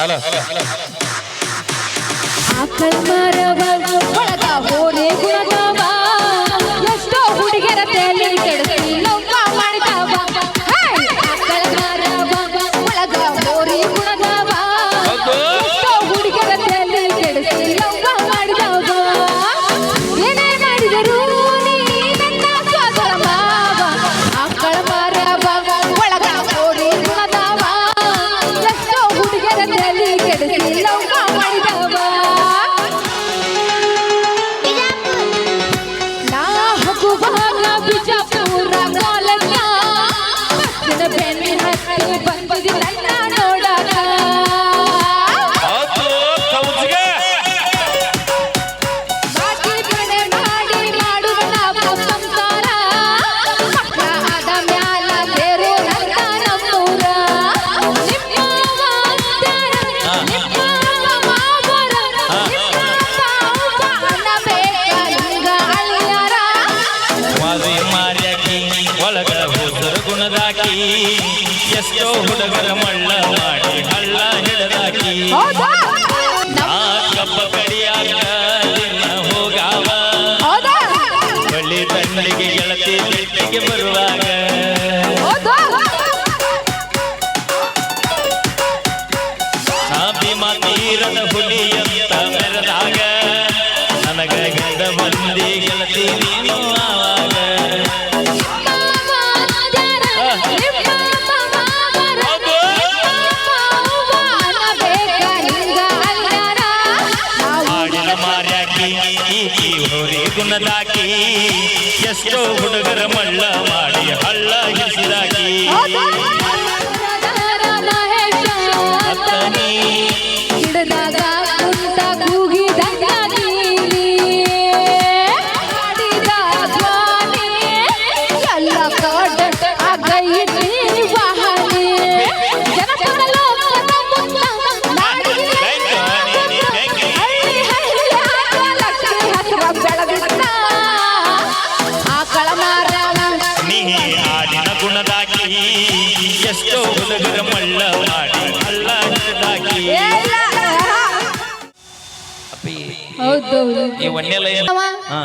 ಅಲ್ಲ ಆಕಳ ಮರವ ಒಳಗ ಹೋರೆ ಗುಣದವ ಎಷ್ಟೋ ಹುಡುಗರ ಮಳ್ಳ ಮಾಡಿ ಹಳ್ಳ ಹಿಡದಾಕಿ ಹೌದಾ ಆ ಕಬ್ಬ ಕಡಿಯಾಕ ದಿನ ಹೋಗಾವ ಹೌದಾ ಬಳ್ಳಿ ದಂಡಿಗೆ ಗೆಳತಿ ಬೆಟ್ಟಿಗೆ ಬರುವಾಗ ಹೌದಾ ನಾ ಭೀಮಾ ತೀರದ ಹುಲಿ ಅಂತ ಮೆರೆದಾಗ ನನಗ ಗಂಡ ಮಂದಿ ಗೆಳತಿ ಗುಣದಾಕಿ ಎಷ್ಟೋ ಹುಡುಗರ ಮಳ್ಳ ಮಾಡಿ ಹಳ್ಳ ಹಿಡಿಸಿದಾಕಿ. ಎಲ್ಲ ಕಾಡ ಗುಣದಾಕಿ ಎಷ್ಟೋ ಹುಡುಗರ ಮಳ್ಳ ಮಾಡಿ ಅಪ್ಪಿ ಹೌದೌದು ಈ ಏನು ಹಾ.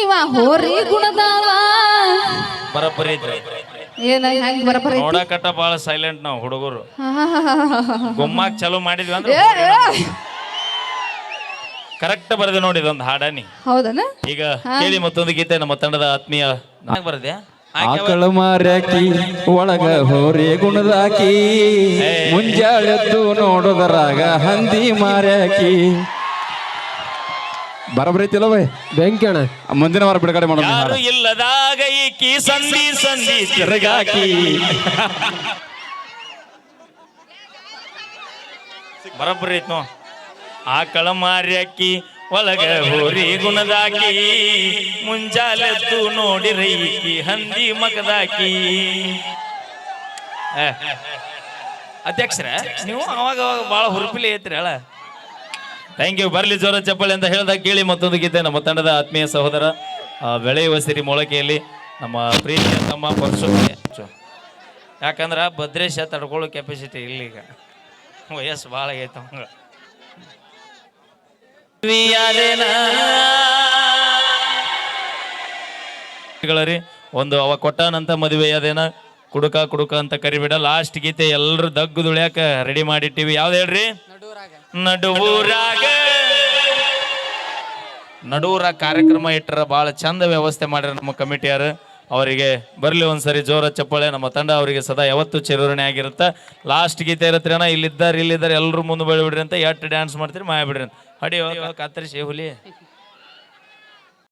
ಇವ ಹೋರಿ ಗುಣದವ. ಬರಬ್ಬರಿ ಇದ್ರೆ ಏನ ಹೆಂಗ್ ಬರಬರ ನೋಡಕಟ್ಟ ಭಾಳ ಸೈಲೆಂಟ್ ನಾವು ಹುಡುಗರು. ಗುಮ್ಮಾಕ್ ಚಲೋ ಮಾಡಿದ್ವಿ ಅಂದ್ರೆ ಕರೆಕ್ಟ್ ಬರದೆ ನೋಡಿ ಇದೊಂದು ಹಾಡಾನಿ. ಹೌದನ? ಈಗ ಕೇಳಿ ಮತ್ತೊಂದು ಗೀತೆ ನಮ್ಮ ತಂಡದ ಆತ್ಮೀಯ ನಾಕ್ ಬರದ್ಯಾ ಆಕಳ ಮಾರ್ಯಾಕಿ ಒಳಗ ಹೋರಿ ಗುಣದಾಕಿ. ಮುಂಜಾಳೆದ್ದು ನೋಡೋದರಾಗ ಹಂದಿ ಮಾರ್ಯಾಕಿ. ಬರಬರೈತಿಲ್ಲ ಬೈ ಬೆಂಕಣ ಮುಂದಿನ ವಾರ ಬಿಡುಗಡೆ ಮಾಡೋಣ ಯಾರು. ಇಲ್ಲದಾಗ ಈಕಿ ಸಂಧಿ ಸಂಧಿ ತಿರುಗಾಕಿ. ಬರಬ್ಬರಿ ಐತ್ ನೋ ಆಕಳ ಮಾರ್ಯಾಕಿ ಒಳಗ ಹೋರಿ ಗುಣದಾಕಿ ಮುಂಜಾಲೆದ್ದು ನೋಡಿ ರೈಕಿ ಹಂದಿ ಮಗದಾಕಿ. ಅಧ್ಯಕ್ಷರ, ನೀವು ಅವಾಗ ಅವಾಗ ಭಾಳ ಹುರುಪಿಲಿ ಐತ್ರಿ ಅಲ್ಲ? ಥ್ಯಾಂಕ್ ಯು ಬರ್ಲಿ ಜೋರ ಚಪ್ಪಳಿ ಅಂತ ಹೇಳ್ದಾಗ ಕೇಳಿ ಮತ್ತೊಂದು ಗೀತೆ. ನಮ್ಮ ತಂಡದ ಆತ್ಮೀಯ ಸಹೋದರ ಬೆಳೆಯುವ ಸಿರಿ ಮೊಳಕೆಯಲ್ಲಿ ನಮ್ಮ ಪ್ರೀತಿಯ ತಮ್ಮ ಪರಶು ಯಾಕಂದ್ರೆ ಭದ್ರೇಶ ತಡ್ಕೊಳ್ಳೋ ಕೆಪಾಸಿಟಿ ಇಲ್ಲ ಈಗ ವಯಸ್ಸು ಭಾಳ ಆಗೈತೆ ಅವಂಗ. ಒಂದು ಅವ ಕೊಟ್ಟಾನಂತ ಮದುವೆ ಅದೇನ? ಕುಡುಕ ಕುಡುಕ ಅಂತ ಕರಿಬೇಡ ಲಾಸ್ಟ್ ಗೀತೆ ಎಲ್ಲರೂ ದಗ್ಗು ದುಳ್ಯಾಕ ರೆಡಿ ಮಾಡಿಟ್ಟಿವಿ. ಯಾವ್ದು ಹೇಳ್ರಿ? ನಡುವೂರಾಗ. ನಡುವೂರ ಕಾರ್ಯಕ್ರಮ ಇಟ್ಟರ ಬಹಳ ಚಂದ ವ್ಯವಸ್ಥೆ ಮಾಡ್ಯಾರ ನಮ್ಮ ಕಮಿಟಿಯರು. ಅವರಿಗೆ ಬರಲಿ ಒಂದ್ಸರಿ ಜೋರ ಚಪ್ಪಾಳೆ, ನಮ್ಮ ತಂಡ ಅವರಿಗೆ ಸದಾ ಯಾವತ್ತು ಚಿರೂರಣೆ ಆಗಿರುತ್ತೆ. ಲಾಸ್ಟ್ ಗೀತೆ ಇರತ್ರಿ ಅಣ್ಣ, ಇಲ್ಲಿದ್ದಾರೆ ಇಲ್ಲಿದ್ದಾರೆ ಎಲ್ಲರೂ ಮುಂದೆ ಬೆಳಿಬಿಡ್ರಿ ಅಂತ ಎಟ್ಟು ಡ್ಯಾನ್ಸ್ ಮಾಡ್ತೀರಿ, ಮಾಯ ಬಿಡ್ರಿ ಅಂತ. ಹಡಿ ಕತ್ತರಿಸಿ ಹುಲಿ